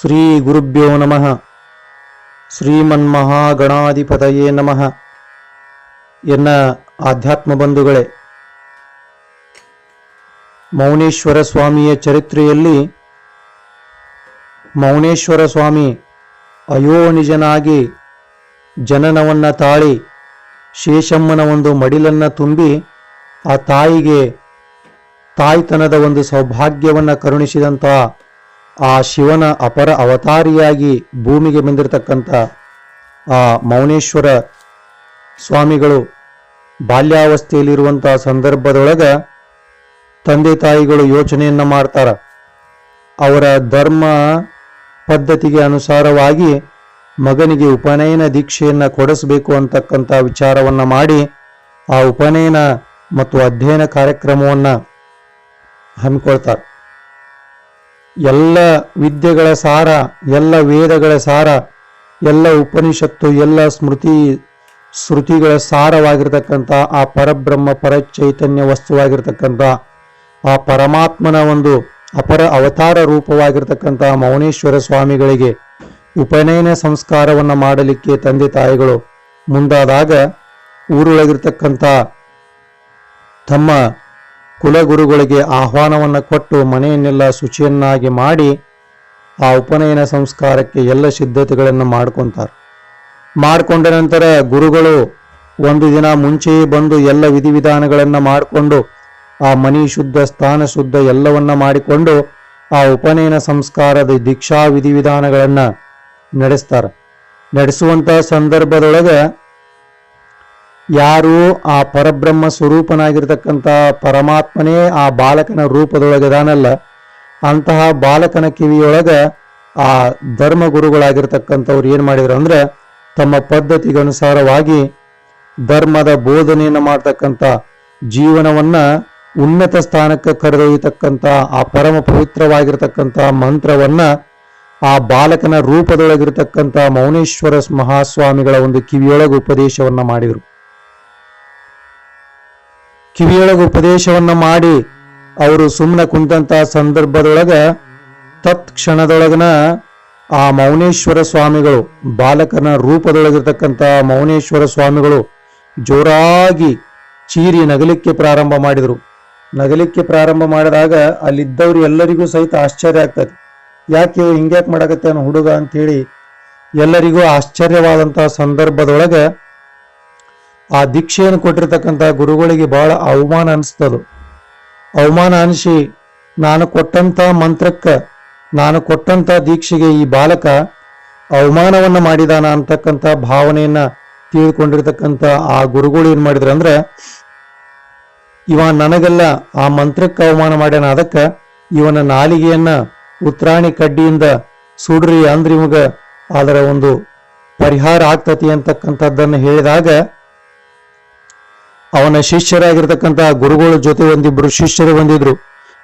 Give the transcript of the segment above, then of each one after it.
ಶ್ರೀ ಗುರುಭ್ಯೋ ನಮಃ. ಶ್ರೀಮನ್ಮಹಾಗಣಾಧಿಪತಯೇ ನಮಃ. ಎನ್ನ ಆಧ್ಯಾತ್ಮ ಬಂಧುಗಳೇ, ಮೌನೇಶ್ವರ ಸ್ವಾಮಿಯ ಚರಿತ್ರೆಯಲ್ಲಿ ಮೌನೇಶ್ವರ ಸ್ವಾಮಿ ಅಯೋನಿಜನಾಗಿ ಜನನವನ್ನ ತಾಳಿ ಶೇಷಮ್ಮನ ಒಂದು ಮಡಿಲನ್ನ ತುಂಬಿ ಆ ತಾಯಿಗೆ ತಾಯ್ತನದ ಒಂದು ಸೌಭಾಗ್ಯವನ್ನು ಕರುಣಿಸಿದಂಥ ಆ ಶಿವನ ಅಪರ ಅವತಾರಿಯಾಗಿ ಭೂಮಿಗೆ ಬಂದಿರತಕ್ಕಂಥ ಆ ಮೌನೇಶ್ವರ ಸ್ವಾಮಿಗಳು ಬಾಲ್ಯಾವಸ್ಥೆಯಲ್ಲಿರುವಂತಹ ಸಂದರ್ಭದೊಳಗೆ ತಂದೆ ತಾಯಿಗಳು ಯೋಚನೆಯನ್ನು ಮಾಡ್ತಾರ. ಅವರ ಧರ್ಮ ಪದ್ಧತಿಗೆ ಅನುಸಾರವಾಗಿ ಮಗನಿಗೆ ಉಪನಯನ ದೀಕ್ಷೆಯನ್ನು ಕೊಡಿಸಬೇಕು ಅಂತಕ್ಕಂಥ ವಿಚಾರವನ್ನ ಮಾಡಿ ಆ ಉಪನಯನ ಮತ್ತು ಅಧ್ಯಯನ ಕಾರ್ಯಕ್ರಮವನ್ನ ಹಮ್ಮಿಕೊಳ್ತಾರೆ. ಎಲ್ಲ ವಿದ್ಯೆಗಳ ಸಾರ, ಎಲ್ಲ ವೇದಗಳ ಸಾರ, ಎಲ್ಲ ಉಪನಿಷತ್ತು, ಎಲ್ಲ ಸ್ಮೃತಿ, ಶ್ರುತಿಗಳ ಸಾರವಾಗಿರ್ತಕ್ಕಂಥ ಆ ಪರಬ್ರಹ್ಮ, ಪರಚೈತನ್ಯ ವಸ್ತುವಾಗಿರ್ತಕ್ಕಂಥ ಆ ಪರಮಾತ್ಮನ ಒಂದು ಅಪರ ಅವತಾರ ರೂಪವಾಗಿರ್ತಕ್ಕಂಥ ಮೌನೇಶ್ವರ ಸ್ವಾಮಿಗಳಿಗೆ ಉಪನಯನ ಸಂಸ್ಕಾರವನ್ನು ಮಾಡಲಿಕ್ಕೆ ತಂದೆ ತಾಯಿಗಳು ಮುಂದಾದಾಗ ಊರೊಳಗಿರ್ತಕ್ಕಂಥ ತಮ್ಮ ಕುಲಗುರುಗಳಿಗೆ ಆಹ್ವಾನವನ್ನು ಕೊಟ್ಟು ಮನೆಯನ್ನೆಲ್ಲ ಶುಚಿಯನ್ನಾಗಿ ಮಾಡಿ ಆ ಉಪನಯನ ಸಂಸ್ಕಾರಕ್ಕೆ ಎಲ್ಲ ಸಿದ್ಧತೆಗಳನ್ನು ಮಾಡ್ಕೊತಾರೆ. ಮಾಡಿಕೊಂಡ ನಂತರ ಗುರುಗಳು ಒಂದು ದಿನ ಮುಂಚೆಯೇ ಬಂದು ಎಲ್ಲ ವಿಧಿವಿಧಾನಗಳನ್ನು ಮಾಡಿಕೊಂಡು ಆ ಮನಿ ಶುದ್ಧ ಸ್ಥಾನ ಶುದ್ಧ ಎಲ್ಲವನ್ನ ಮಾಡಿಕೊಂಡು ಆ ಉಪನಯನ ಸಂಸ್ಕಾರದ ದೀಕ್ಷಾ ವಿಧಿವಿಧಾನಗಳನ್ನು ನಡೆಸ್ತಾರೆ. ನಡೆಸುವಂಥ ಸಂದರ್ಭದೊಳಗೆ ಯಾರು ಆ ಪರಬ್ರಹ್ಮ ಸ್ವರೂಪನಾಗಿರ್ತಕ್ಕಂಥ ಪರಮಾತ್ಮನೇ ಆ ಬಾಲಕನ ರೂಪದೊಳಗದಾನಲ್ಲ ಅಂತಹ ಬಾಲಕನ ಕಿವಿಯೊಳಗ ಆ ಧರ್ಮ ಗುರುಗಳಾಗಿರ್ತಕ್ಕಂಥವ್ರು ಏನ್ ಮಾಡಿದ್ರು ಅಂದ್ರೆ ತಮ್ಮ ಪದ್ಧತಿಗನುಸಾರವಾಗಿ ಧರ್ಮದ ಬೋಧನೆಯನ್ನು ಮಾಡ್ತಕ್ಕಂಥ ಜೀವನವನ್ನ ಉನ್ನತ ಸ್ಥಾನಕ್ಕೆ ಕರೆದೊಯ್ಯತಕ್ಕಂಥ ಆ ಪರಮ ಪವಿತ್ರವಾಗಿರ್ತಕ್ಕಂಥ ಮಂತ್ರವನ್ನ ಆ ಬಾಲಕನ ರೂಪದೊಳಗಿರ್ತಕ್ಕಂಥ ಮೌನೇಶ್ವರ ಮಹಾಸ್ವಾಮಿಗಳ ಒಂದು ಕಿವಿಯೊಳಗೆ ಉಪದೇಶವನ್ನ ಮಾಡಿದರು. ಕಿವಿಯೊಳಗೆ ಉಪದೇಶವನ್ನ ಮಾಡಿ ಅವರು ಸುಮ್ಮನೆ ಕುಂತಂತ ಸಂದರ್ಭದೊಳಗ ತತ್ಕ್ಷಣದೊಳಗನ ಆ ಮೌನೇಶ್ವರ ಸ್ವಾಮಿಗಳು, ಬಾಲಕನ ರೂಪದೊಳಗಿರ್ತಕ್ಕಂಥ ಮೌನೇಶ್ವರ ಸ್ವಾಮಿಗಳು ಜೋರಾಗಿ ಚೀರಿ ನಗಲಿಕ್ಕೆ ಪ್ರಾರಂಭ ಮಾಡಿದರು. ನಗಲಿಕ್ಕೆ ಪ್ರಾರಂಭ ಮಾಡಿದಾಗ ಅಲ್ಲಿದ್ದವ್ರು ಎಲ್ಲರಿಗೂ ಸಹಿತ ಆಶ್ಚರ್ಯ ಆಗ್ತದೆ. ಯಾಕೆ ಹಿಂಗ್ಯಾಕೆ ಹಿಂಗ್ಯಾಕ್ ಅನ್ನೋ ಹುಡುಗ ಅಂತೇಳಿ ಎಲ್ಲರಿಗೂ ಆಶ್ಚರ್ಯವಾದಂತಹ ಸಂದರ್ಭದೊಳಗೆ ಆ ದೀಕ್ಷೆಯನ್ನು ಕೊಟ್ಟಿರ್ತಕ್ಕಂಥ ಗುರುಗಳಿಗೆ ಬಹಳ ಅವಮಾನ ಅನಿಸ್ತದ. ಅವಮಾನ ಅನಿಸಿ ನಾನು ಕೊಟ್ಟಂತ ಮಂತ್ರಕ್ಕೆ, ನಾನು ಕೊಟ್ಟಂತ ದೀಕ್ಷೆಗೆ ಈ ಬಾಲಕ ಅವಮಾನವನ್ನ ಮಾಡಿದಾನ ಅಂತಕ್ಕಂಥ ಭಾವನೆಯನ್ನ ತಿಳ್ಕೊಂಡಿರ್ತಕ್ಕಂಥ ಆ ಗುರುಗಳು ಏನ್ ಮಾಡಿದ್ರು ಅಂದ್ರೆ, ಇವ ನನಗೆಲ್ಲ ಆ ಮಂತ್ರಕ್ಕೆ ಅವಮಾನ ಮಾಡ್ಯಾನ, ಅದಕ್ಕೆ ಇವನ ನಾಲಿಗೆಯನ್ನ ಉತ್ರಾಣಿ ಕಡ್ಡಿಯಿಂದ ಸುಡ್ರಿ ಅಂದ್ರೆ ಇವಾಗ ಅದರ ಒಂದು ಪರಿಹಾರ ಆಗ್ತತಿ ಅಂತಕ್ಕಂಥದ್ದನ್ನು ಹೇಳಿದಾಗ ಅವನ ಶಿಷ್ಯರಾಗಿರ್ತಕ್ಕಂಥ ಗುರುಗಳ ಜೊತೆ ಒಂದಿಬ್ರು ಶಿಷ್ಯರು ಬಂದಿದ್ರು.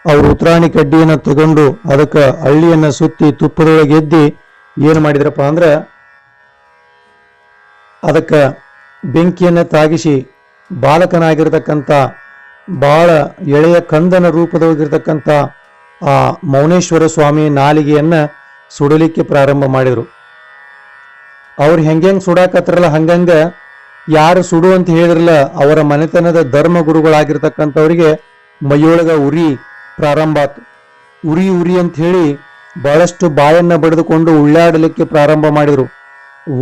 ಅವರು ಉತ್ತರಾಣಿ ಕಡ್ಡಿಯನ್ನು ತಗೊಂಡು ಅದಕ್ಕೆ ಹಳ್ಳಿಯನ್ನ ಸುತ್ತಿ ತುಪ್ಪದೊಳಗೆ ಎದ್ದಿ ಏನು ಮಾಡಿದ್ರಪ್ಪ ಅಂದ್ರೆ ಅದಕ್ಕೆ ಬೆಂಕಿಯನ್ನು ತಾಗಿಸಿ ಬಾಲಕನಾಗಿರ್ತಕ್ಕಂಥ ಬಾಳ ಎಳೆಯ ಕಂದನ ರೂಪದೊಳಗಿರ್ತಕ್ಕಂಥ ಆ ಮೌನೇಶ್ವರ ಸ್ವಾಮಿ ನಾಲಿಗೆಯನ್ನ ಸುಡಲಿಕ್ಕೆ ಪ್ರಾರಂಭ ಮಾಡಿದ್ರು. ಅವ್ರು ಹೆಂಗೆಂಗ್ ಸುಡಾಕತ್ರಲ್ಲ ಹಂಗಂಗ ಯಾರು ಸುಡು ಅಂತ ಹೇಳಿರಲ್ಲ ಅವರ ಮನೆತನದ ಧರ್ಮ ಗುರುಗಳಾಗಿರ್ತಕ್ಕಂಥವ್ರಿಗೆ ಮೈಯೊಳಗ ಉರಿ ಪ್ರಾರಂಭ ಆತು. ಉರಿ ಉರಿ ಅಂತ ಹೇಳಿ ಬಹಳಷ್ಟು ಬಾಯನ್ನ ಬಡಿದುಕೊಂಡು ಉಳ್ಳಾಡಲಿಕ್ಕೆ ಪ್ರಾರಂಭ ಮಾಡಿದ್ರು.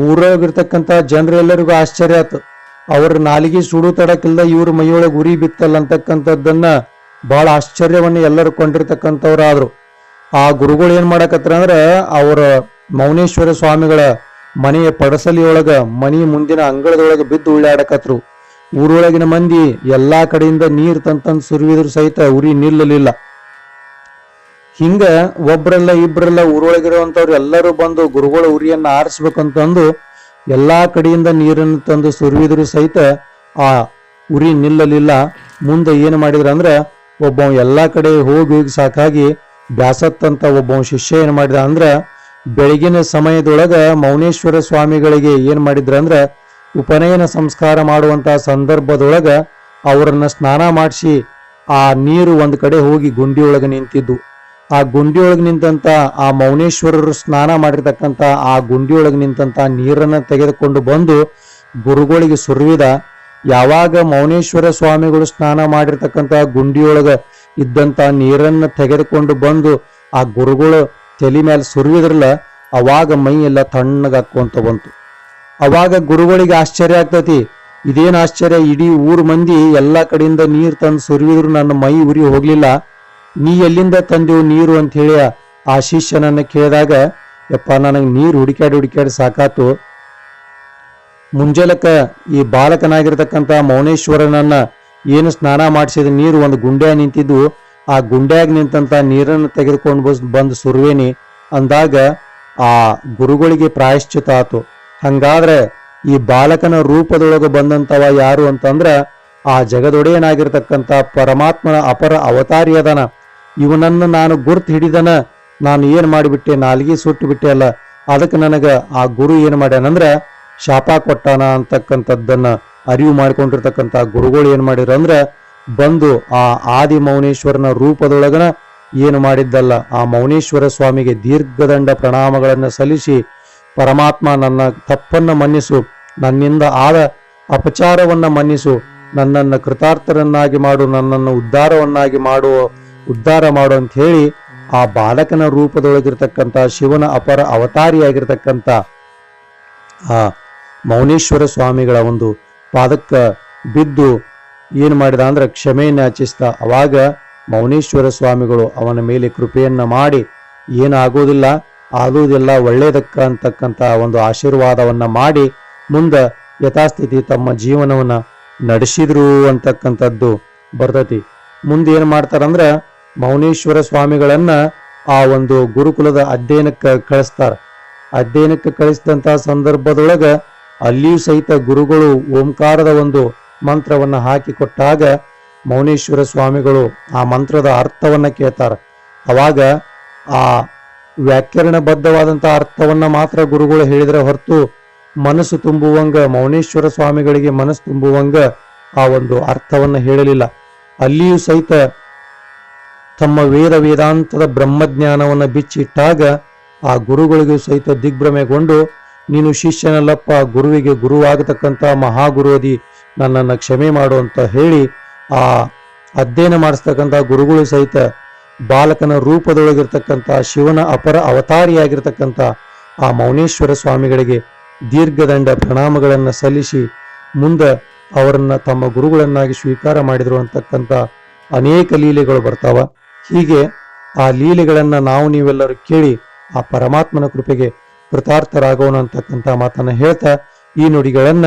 ಊರಾಗಿರ್ತಕ್ಕಂಥ ಜನರೆಲ್ಲರಿಗೂ ಆಶ್ಚರ್ಯ ಆತು. ಅವರ ನಾಲಿಗೆ ಸುಡು ತಡಕಿಲ್ದ ಇವರು ಮೈಯೊಳಗೆ ಉರಿ ಬಿತ್ತಲ್ಲ ಅಂತಕ್ಕಂಥದ್ದನ್ನ ಬಹಳ ಆಶ್ಚರ್ಯವನ್ನು ಎಲ್ಲರೂ ಕೊಂಡಿರ್ತಕ್ಕಂಥವ್ರಾದ್ರು. ಆ ಗುರುಗಳು ಏನ್ ಮಾಡಕತ್ರ ಅಂದ್ರೆ ಅವರ ಮೌನೇಶ್ವರ ಸ್ವಾಮಿಗಳ ಮನೆಯ ಪಡಸಲಿಯೊಳಗ ಮನಿ ಮುಂದಿನ ಅಂಗಳದೊಳಗೆ ಬಿದ್ದು ಉಳ್ಳಾಡಕತ್ರು. ಊರೊಳಗಿನ ಮಂದಿ ಎಲ್ಲಾ ಕಡೆಯಿಂದ ನೀರ್ ತಂತಂದ್ ಸುರಿವಿದ್ರು ಸಹಿತ ಉರಿ ನಿಲ್ಲಲಿಲ್ಲ. ಹಿಂಗ ಒಬ್ರಲ್ಲ ಇಬ್ರಲ್ಲ ಊರೊಳಗಿರುವಂತವ್ರು ಎಲ್ಲರೂ ಬಂದು ಗುರುಗಳ ಉರಿಯನ್ನ ಆರಿಸ್ಬೇಕಂತಂದು ಎಲ್ಲಾ ಕಡೆಯಿಂದ ನೀರನ್ನು ತಂದು ಸುರಿವಿದ್ರು ಸಹಿತ ಆ ಉರಿ ನಿಲ್ಲಲಿಲ್ಲ. ಮುಂದೆ ಏನು ಮಾಡಿದ್ರ ಅಂದ್ರೆ ಒಬ್ಬ ಎಲ್ಲಾ ಕಡೆ ಹೋಗಿ ಹೋಗಿ ಸಾಕಾಗಿ ಬ್ಯಾಸತ್ತಂತ ಒಬ್ಬ ಶಿಷ್ಯ ಏನು ಮಾಡಿದ ಅಂದ್ರ ಬೆಳಗಿನ ಸಮಯದೊಳಗ ಮೌನೇಶ್ವರ ಸ್ವಾಮಿಗಳಿಗೆ ಏನ್ ಮಾಡಿದ್ರಂದ್ರ ಉಪನಯನ ಸಂಸ್ಕಾರ ಮಾಡುವಂತ ಸಂದರ್ಭದೊಳಗ ಅವರನ್ನ ಸ್ನಾನ ಮಾಡಿಸಿ ಆ ನೀರು ಒಂದ್ ಕಡೆ ಹೋಗಿ ಗುಂಡಿಯೊಳಗೆ ನಿಂತಿದ್ದು. ಆ ಗುಂಡಿಯೊಳಗೆ ನಿಂತಂತ ಆ ಮೌನೇಶ್ವರರು ಸ್ನಾನ ಮಾಡಿರ್ತಕ್ಕಂತ ಆ ಗುಂಡಿಯೊಳಗೆ ನಿಂತಂತ ನೀರನ್ನ ತೆಗೆದುಕೊಂಡು ಬಂದು ಗುರುಗಳಿಗೆ ಸುರುವಿದ. ಯಾವಾಗ ಮೌನೇಶ್ವರ ಸ್ವಾಮಿಗಳು ಸ್ನಾನ ಮಾಡಿರ್ತಕ್ಕಂತ ಗುಂಡಿಯೊಳಗ ಇದ್ದಂತ ನೀರನ್ನ ತೆಗೆದುಕೊಂಡು ಬಂದು ಆ ಗುರುಗಳು ತಲೆ ಮೇಲೆ ಸುರಿಯೋದ್ರಲ್ಲ, ಅವಾಗ ಮೈ ಎಲ್ಲ ತಣ್ಣಗಾಕೊಂತ ಬಂತು. ಅವಾಗ ಗುರುಗಳಿಗೆ ಆಶ್ಚರ್ಯ ಆಗ್ತತಿ. ಇದೇನು ಆಶ್ಚರ್ಯ, ಇಡೀ ಊರು ಮಂದಿ ಎಲ್ಲ ಕಡೆಯಿಂದ ನೀರು ತಂದು ಸುರಿವಿದ್ರು ನನ್ನ ಮೈ ಉರಿ ಹೋಗ್ಲಿಲ್ಲ. ನೀ ಎಲ್ಲಿಂದ ತಂದೆವು ನೀರು ಅಂತ ಹೇಳಿ ಆ ಶಿಷ್ಯನನ್ನ ಕೇಳಿದಾಗ, ಯಪ್ಪ ನನಗೆ ನೀರು ಹುಡುಕ್ಯಾಡಿ ಹುಡುಕ್ಯಾಡಿ ಸಾಕಾತು. ಮುಂಜಾಲಕ ಈ ಬಾಲಕನಾಗಿರ್ತಕ್ಕಂಥ ಮೌನೇಶ್ವರನನ್ನ ಏನು ಸ್ನಾನ ಮಾಡಿಸಿದ ನೀರು ಒಂದು ಗುಂಡ್ಯಾಗ ನಿಂತಿದ್ದು ಆ ಗುಂಡ್ಯಾಗ ನಿಂತಂತ ನೀರನ್ನು ತೆಗೆದುಕೊಂಡು ಬಂದು ಸುರುವೇನಿ. ಅಂದಾಗ ಆ ಗುರುಗಳಿಗೆ ಪ್ರಾಯಶ್ಚಿತ ಆತು. ಹಂಗಾದ್ರೆ ಈ ಬಾಲಕನ ರೂಪದೊಳಗೆ ಬಂದಂತವ ಯಾರು ಅಂತಂದ್ರ ಆ ಜಗದೊಡೆಯನಾಗಿರ್ತಕ್ಕಂಥ ಪರಮಾತ್ಮನ ಅಪರ ಅವತಾರಿ ಅದನ. ಇವನನ್ನ ನಾನು ಗುರ್ತು ಹಿಡಿದನ ನಾನು ಏನು ಮಾಡಿಬಿಟ್ಟೆ? ನಾಲ್ಗಿ ಸುಟ್ಟು ಬಿಟ್ಟೆ ಅಲ್ಲ. ಅದಕ್ಕೆ ನನಗೆ ಆ ಗುರು ಏನು ಮಾಡ್ಯಾನಂದ್ರೆ ಶಾಪ ಕೊಟ್ಟಾನ ಅಂತಕ್ಕಂಥದ್ದನ್ನ ಅರಿವು ಮಾಡಿಕೊಂಡಿರ್ತಕ್ಕಂಥ ಗುರುಗಳು ಏನು ಮಾಡಿದ್ರು ಅಂದ್ರ ಬಂದು ಆ ಆದಿ ಮೌನೇಶ್ವರನ ರೂಪದೊಳಗನ ಏನು ಮಾಡಿದ್ದಲ್ಲ, ಆ ಮೌನೇಶ್ವರ ಸ್ವಾಮಿಗೆ ದೀರ್ಘದಂಡ ಪ್ರಣಾಮಗಳನ್ನು ಸಲ್ಲಿಸಿ ಪರಮಾತ್ಮ ನನ್ನ ತಪ್ಪನ್ನು ಮನ್ನಿಸು, ನನ್ನಿಂದ ಆದ ಅಪಚಾರವನ್ನ ಮನ್ನಿಸು, ನನ್ನನ್ನು ಕೃತಾರ್ಥರನ್ನಾಗಿ ಮಾಡು, ನನ್ನನ್ನು ಉದ್ಧಾರವನ್ನಾಗಿ ಮಾಡುವ ಉದ್ಧಾರ ಮಾಡು ಅಂತ ಹೇಳಿ ಆ ಬಾಲಕನ ರೂಪದೊಳಗಿರ್ತಕ್ಕಂಥ ಶಿವನ ಅಪರ ಅವತಾರಿಯಾಗಿರ್ತಕ್ಕಂಥ ಆ ಮೌನೇಶ್ವರ ಸ್ವಾಮಿಗಳ ಒಂದು ಪಾದಕ್ಕ ಬಿದ್ದು ಏನು ಮಾಡಿದ ಅಂದ್ರೆ ಕ್ಷಮೆಯನ್ನು ಯಾಚಿಸಿದ. ಅವಾಗ ಮೌನೇಶ್ವರ ಸ್ವಾಮಿಗಳು ಅವನ ಮೇಲೆ ಕೃಪೆಯನ್ನ ಮಾಡಿ, ಏನಾಗೋದಿಲ್ಲ, ಆಗೋದಿಲ್ಲ ಒಳ್ಳೇದಕ್ಕ ಅಂತಕ್ಕಂಥ ಒಂದು ಆಶೀರ್ವಾದವನ್ನ ಮಾಡಿ, ಮುಂದೆ ಯಥಾಸ್ಥಿತಿ ತಮ್ಮ ಜೀವನವನ್ನ ನಡೆಸಿದ್ರು ಅಂತಕ್ಕಂಥದ್ದು ಬರ್ತತಿ. ಮುಂದೆ ಏನ್ ಮಾಡ್ತಾರಂದ್ರ ಮೌನೇಶ್ವರ ಸ್ವಾಮಿಗಳನ್ನ ಆ ಒಂದು ಗುರುಕುಲದ ಅಧ್ಯಯನಕ್ಕೆ ಕಳಿಸ್ತಾರ. ಅಧ್ಯಯನಕ್ಕೆ ಕಳಿಸಿದಂತಹ ಸಂದರ್ಭದೊಳಗ ಅಲ್ಲಿಯೂ ಸಹಿತ ಗುರುಗಳು ಓಂಕಾರದ ಒಂದು ಮಂತ್ರವನ್ನ ಹಾಕಿ ಕೊಟ್ಟಾಗ ಮೌನೇಶ್ವರ ಸ್ವಾಮಿಗಳು ಆ ಮಂತ್ರದ ಅರ್ಥವನ್ನ ಕೇಳ್ತಾರ. ಅವಾಗ ಆ ವ್ಯಾಕರಣಬದ್ಧವಾದಂಥ ಅರ್ಥವನ್ನ ಮಾತ್ರ ಗುರುಗಳು ಹೇಳಿದ್ರೆ ಹೊರತು ಮನಸ್ಸು ತುಂಬುವಂಗ, ಮೌನೇಶ್ವರ ಸ್ವಾಮಿಗಳಿಗೆ ಮನಸ್ಸು ತುಂಬುವಂಗ ಆ ಒಂದು ಅರ್ಥವನ್ನ ಹೇಳಲಿಲ್ಲ. ಅಲ್ಲಿಯೂ ಸಹಿತ ತಮ್ಮ ವೇದ ವೇದಾಂತದ ಬ್ರಹ್ಮಜ್ಞಾನವನ್ನ ಬಿಚ್ಚಿಟ್ಟಾಗ ಆ ಗುರುಗಳಿಗೂ ಸಹಿತ ದಿಗ್ಭ್ರಮೆಗೊಂಡು, ನೀನು ಶಿಷ್ಯನಲ್ಲಪ್ಪ, ಗುರುವಿಗೆ ಗುರುವಾಗತಕ್ಕಂಥ ಮಹಾಗುರುವದಿ ನನ್ನನ್ನು ಕ್ಷಮೆ ಮಾಡು ಅಂತ ಹೇಳಿ ಆ ಅಧ್ಯಯನ ಮಾಡಿಸ್ತಕ್ಕಂಥ ಗುರುಗಳು ಸಹಿತ ಬಾಲಕನ ರೂಪದೊಳಗಿರ್ತಕ್ಕಂಥ ಶಿವನ ಅಪರ ಅವತಾರಿಯಾಗಿರ್ತಕ್ಕಂಥ ಆ ಮೌನೇಶ್ವರ ಸ್ವಾಮಿಗಳಿಗೆ ದೀರ್ಘದಂಡ ಪ್ರಣಾಮಗಳನ್ನು ಸಲ್ಲಿಸಿ ಮುಂದೆ ಅವರನ್ನು ತಮ್ಮ ಗುರುಗಳನ್ನಾಗಿ ಸ್ವೀಕಾರ ಮಾಡಿದರು ಅಂತಕ್ಕಂಥ ಅನೇಕ ಲೀಲೆಗಳು ಬರ್ತಾವ. ಹೀಗೆ ಆ ಲೀಲೆಗಳನ್ನು ನಾವು ನೀವೆಲ್ಲರೂ ಕೇಳಿ ಆ ಪರಮಾತ್ಮನ ಕೃಪೆಗೆ ಕೃತಾರ್ಥರಾಗೋಣ ಅಂತಕ್ಕಂಥ ಮಾತನ್ನು ಹೇಳ್ತಾ ಈ ನುಡಿಗಳನ್ನ